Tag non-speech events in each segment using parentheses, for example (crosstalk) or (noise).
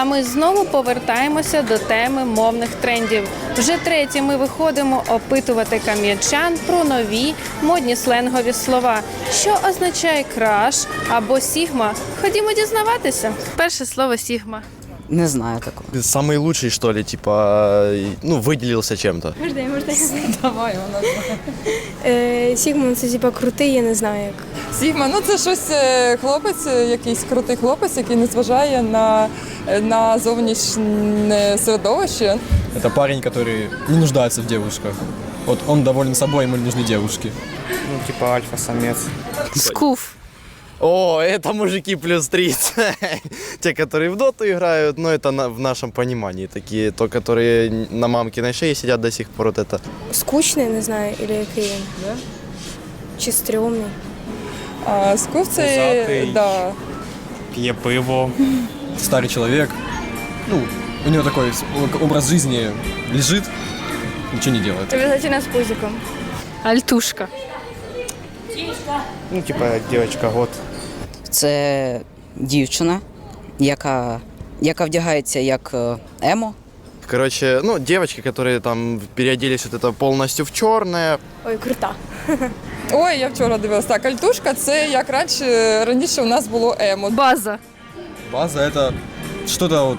А ми знову повертаємося до теми мовних трендів. Вже третє ми виходимо опитувати кам'янчан про нові модні сленгові слова, що означає краш або сігма. Ходімо дізнаватися. Перше слово сігма. Не знаю такого. Самый лучший, что ли, типа, ну, выделился чем-то. (laughs) Е, Сігман це типа крутий, я не знаю як. Сігма, ну це щось е, хлопець, е, якийсь крутий хлопець, який не зважає на, е, на зовнішнє середовище. Это парень, который не нуждается в девушках. Вот он доволен собой, ему не нужны девушки. Ну, типа альфа-самец. Скуф. О, это мужики плюс 30. (laughs) Те, которые в доту играют, но это на- в нашем понимании. Такие, то, которые на мамкиной шее сидят до сих пор, вот это. Скучний, не знаю, або який він. Чи стрьомний. А скуф це Пузатий. да, П'є пиво. (laughs) Старый человек, ну, у него такой с- образ жизни лежит, ничего не делает. Обязательно з пузиком. Альтушка. Ну, типа девочка год. Це дівчина, яка, яка вдягається як е, емо. Короче, ну, девочки, которые там переоделись вот это полностью в черное. Ой, крута. (laughs) Ой, я вчора дивилась. Так, альтушка це як раніше раніше у нас було емо. База. База это что-то вот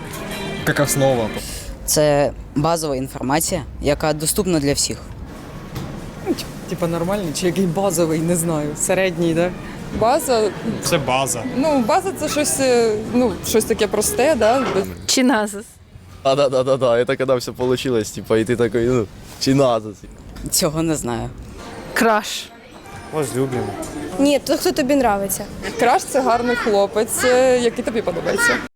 как основа. Це базова інформація, яка доступна для всіх. Типа нормальний чи який базовий, не знаю, середній, да? База, Це база. ну база це щось, е, ну, щось таке просте, да? Чиназис. А, да, да, да, да. Это когда все получилось, типа, и ты такой, ну, чиназа. Цього не знаю. Краш. Возлюблений. Ні, то хто тобі нравиться. Краш це гарний хлопець, е, який тобі подобається.